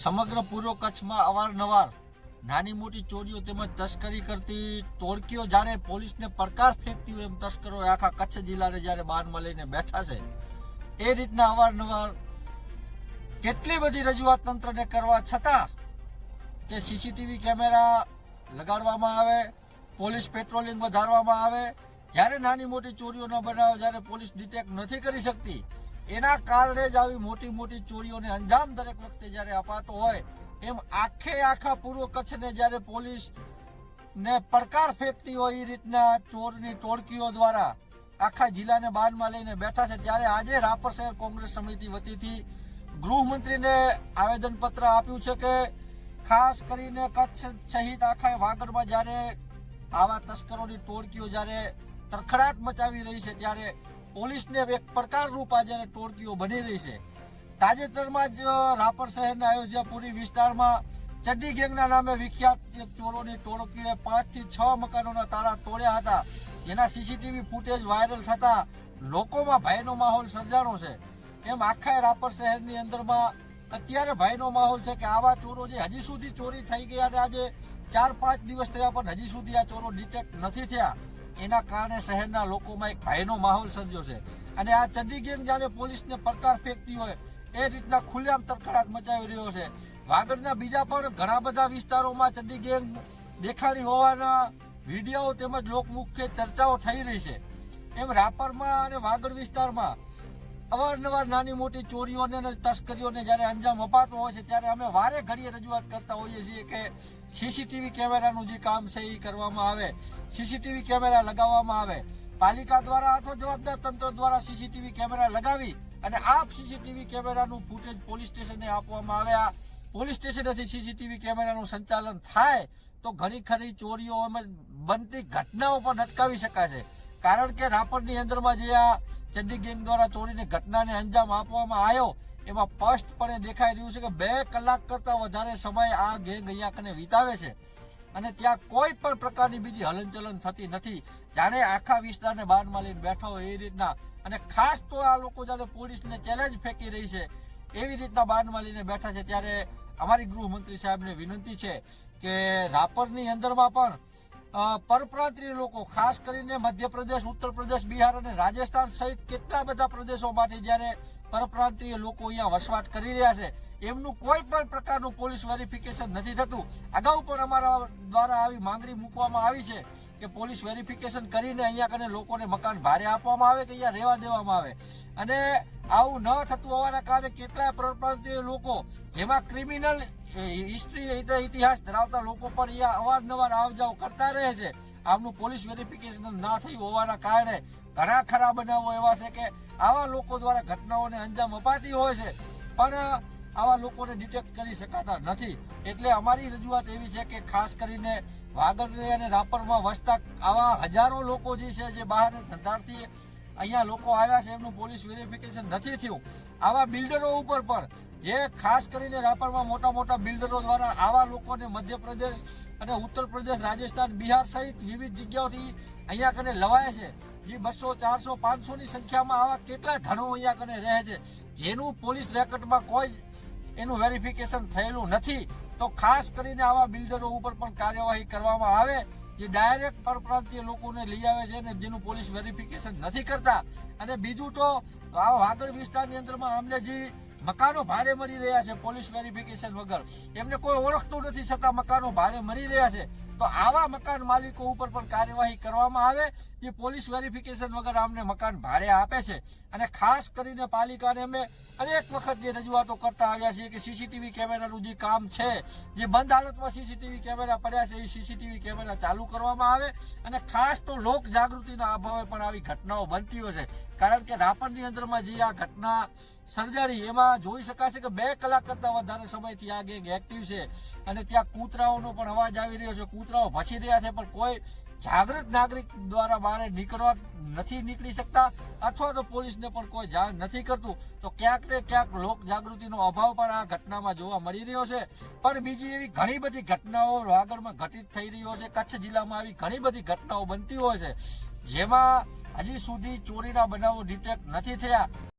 સમગ્ર પૂર્વ કચ્છમાં અવારનવાર નાની મોટી ચોરીઓ તેમજ તસ્કરી કરતી ટોળકીઓ જાણે પોલીસને પડકાર ફેંકતી હોય એમ તસ્કરો આખા કચ્છ જિલ્લાને જ્યારે બાનમાં લઈને બેઠા છે. એ રીતના અવારનવાર કેટલી બધી રજૂઆત તંત્રને કરવા છતાં કે સીસીટીવી કેમેરા લગાડવામાં આવે, પોલીસ પેટ્રોલિંગ વધારવામાં આવે, જ્યારે નાની મોટી ચોરીઓનો બનાવ, જ્યારે પોલીસ ડિટેક્ટ નથી કરી શકતી એના કારણે જ આવી મોટી મોટી ચોરીઓને અંજામ દરેક વખતે જ્યારે અપાતો હોય, એમ આખે આખા પૂર્વ કચ્છને જ્યારે પોલીસ ને પડકાર ફેંકતી હોય એ રીતના ચોરની ટોળકીઓ દ્વારા આખા જિલ્લાને બાનમાં લઈને બેઠા છે, ત્યારે આજે રાપર શહેર કોંગ્રેસ સમિતિ વતીથી ગૃહમંત્રીને આવેદનપત્ર આપ્યું છે કે ખાસ કરીને કચ્છ સહિત આખા વાગડમાં જ્યારે આવા તસ્કરોની ટોળકીઓ જ્યારે તરખડાટ મચાવી રહી છે, ત્યારે પોલીસને એક પ્રકાર રૂપ આ જ્યારે ટોળકીઓ બની રહી છે. તાજેતરમાં જ રાપર શહેરના અયોધ્યાપુરી વિસ્તારમાં ચડ્ડી ગેંગના નામે વિખ્યાત એક ચોરોની ટોળકીએ પાંચથી છ મકાનોના તાળા તોડ્યા હતા. એના સીસીટીવી ફૂટેજ વાયરલ થતા લોકોમાં ભયનો માહોલ સર્જાણો છે. એમ આખા રાપર શહેરની અંદરમાં અત્યારે ભયનો માહોલ છે કે આવા ચોરો જે હજી સુધી ચોરી થઈ ગયા અને આજે ચાર પાંચ દિવસ થયા પણ હજી સુધી આ ચોરો ડિટેક્ટ નથી થયા. એના કારણે શહેરના લોકોમાં એક ભયનો માહોલ સર્જ્યો છે. અને આ ચડ્ડી ગેંગ જ્યારે પોલીસને પડકાર ફેંકતી હોય, એ રીતના ખુલ્લેઆમ તરખડાટ મચાવી રહ્યો છે. વાગડના બીજા પણ ઘણા બધા વિસ્તારોમાં ચડ્ડી ગેંગ દેખાણી હોવાના વીડિયો તેમજ લોકમુખ્ય ચર્ચાઓ થઈ રહી છે. એમ રાપરમાં અને વાગડ વિસ્તારમાં અવારનવાર નાની મોટી ચોરીઓને અને તસ્કરીઓને જ્યારે અંજામ અપાતો હોય છે, ત્યારે અમે વારે ઘડીએ રજૂઆત કરતા હોઈએ છીએ કે સીસીટીવી કેમેરાનું જે કામ છે એ કરવામાં આવે. સીસીટીવી કેમેરા લગાવવામાં આવે. પાલિકા દ્વારા અથવા જવાબદાર તંત્ર દ્વારા સીસીટીવી કેમેરા લગાવી અને આપ સીસીટીવી કેમેરાનું ફૂટેજ પોલીસ સ્ટેશને આપવામાં આવે. આ પોલીસ સ્ટેશનેથી સીસીટીવી કેમેરાનું સંચાલન થાય તો ઘણી ખરી ચોરીઓ અમે બનતી ઘટનાઓ પણ અટકાવી શકાશે કારણ કે રાપરની અંદરમાં જે આ ચડ્ડી ગેંગ દ્વારા ચોરીની ઘટનાને અંજામ આપવામાં આવ્યો, એમાં સ્પષ્ટપણે દેખાઈ રહ્યું છે કે બે કલાક કરતા વધારે સમય આ ગેંગ અહીંયા કને વિતાવે છે. અને ત્યાં કોઈ પણ પ્રકારની બીજી હલનચલન થતી નથી. જાણે આખા વિસ્તારને બાનમાં લઈને બેઠા હોય એ રીતના. અને ખાસ તો આ લોકો જ્યારે પોલીસને ચેલેન્જ ફેંકી રહી છે, એવી રીતના બાનમાં લઈને બેઠા છે ત્યારે અમારી ગૃહમંત્રી સાહેબને વિનંતી છે કે રાપરની અંદરમાં પણ પરપ્રાંતીય લોકો, ખાસ કરીને મધ્યપ્રદેશ ઉત્તર પ્રદેશ બિહાર અને રાજસ્થાન સહિત કેટલા બધા પ્રદેશોમાંથી જ્યારે પરપ્રાંતીય લોકો અહીંયા વસવાટ કરી રહ્યા છે, એમનું કોઈ પણ પ્રકારનું પોલીસ વેરિફિકેશન નથી થતું. અગાઉ પણ અમારા દ્વારા આવી માંગણી મૂકવામાં આવી છે કે પોલીસ વેરિફિકેશન કરીને અહીંયા કને લોકોને મકાન ભારે આપવામાં આવે કે અહીંયા રહેવા દેવામાં આવે. અને આવું ન થતું હોવાના કારણે કેટલાય પરપ્રાંતીય લોકો, જેમાં ક્રિમિનલ હિસ્ટ્રી ઇતિહાસ ધરાવતા લોકો પણ અહીંયા અવારનવાર આવ જાવ કરતા રહે છે. આમનું પોલીસ વેરિફિકેશન ના થયું હોવાના કારણે ઘણા ખરા બનાવો એવા છે કે આવા લોકો દ્વારા ઘટનાઓને અંજામ અપાતી હોય છે, પણ આવા લોકોને ડિટેક્ટ કરી શકાતા નથી. એટલે અમારી રજૂઆત એવી છે કે ખાસ કરીને વાગડ અને રાપરમાં વસતા આવા હજારો લોકો જે છે, જે બહાર ધંધારથી અહીંયા લોકો આવ્યા છે, એમનું પોલીસ વેરિફિકેશન નથી થયું. આવા બિલ્ડરો ઉપર પણ, જે ખાસ કરીને રાપરમાં મોટા મોટા બિલ્ડરો દ્વારા આવા લોકોને મધ્યપ્રદેશ અને ઉત્તર પ્રદેશ રાજસ્થાન, બિહાર સહિત વિવિધ જગ્યાઓથી અહીંયા કને લવાય છે. જે બસો, ચારસો પાંચસો ની સંખ્યામાં આવા કેટલા ધણો અહીંયા કને રહે છે. જેનું પોલીસ રેકર્ડમાં કોઈ એનું વેરિફિકેશન થયેલું નથી. તો ખાસ કરીને આવા બિલ્ડરો ઉપર પણ કાર્યવાહી કરવામાં આવે. જે ડાયરેક્ટ પરપ્રાંતીય લોકોને લઈ આવે છે અને જેનું પોલીસ વેરિફિકેશન નથી કરતા. અને બીજું તો વાગડ વિસ્તારની અંદરમાં અમને જે મકાનો ભાડે મળી રહ્યા છે, પોલીસ વેરિફિકેશન વગર. એમને કોઈ ઓળખતું નથી છતાં મકાનો ભાડે મળી રહ્યા છે. તો આવા મકાન માલિકો ઉપર પણ કાર્યવાહી કરવામાં આવે જે પોલીસ વેરિફિકેશન વગર અમને મકાન ભાડે આપે છે. અને ખાસ કરીને પાલિકાને અમે અનેક વખત જે રજૂઆતો કરતા આવ્યા છીએ કે સીસીટીવી કેમેરાનું જે કામ છે, જે બંધ હાલતમાં સીસીટીવી કેમેરા પડ્યા છે, એ સીસીટીવી કેમેરા ચાલુ કરવામાં આવે. અને ખાસ તો લોક જાગૃતિના અભાવે પણ આવી ઘટનાઓ બનતી હોય છે. કારણ કે રાપરની અંદરમાં જે આ ઘટના સર્જારી એમાં જોઈ શકાશે કે બે કલાક કરતા વધારે સમયથી આ ગેંગ એક્ટિવ છે અને ત્યાં કૂતરાઓનો પણ અવાજ આવી રહ્યો છે. કૂતરાઓ ભસી રહ્યા છે, પણ કોઈ જાગૃત નાગરિક દ્વારા બહાર નીકળવા નથી નીકળી શકતા અથવા તો પોલીસને પણ કોઈ જાણ નથી કરતું. તો ક્યાંક ને ક્યાંક લોક જાગૃતિનો અભાવ પણ આ ઘટનામાં જોવા મળી રહ્યો છે. પણ બીજી એવી ઘણી બધી ઘટનાઓ આગળમાં ઘટિત થઈ રહ્યો છે. કચ્છ જિલ્લામાં આવી ઘણી બધી ઘટનાઓ બનતી હોય છે. જેમાં હજી સુધી ચોરીના બનાવો ડિટેક્ટ નથી થયા.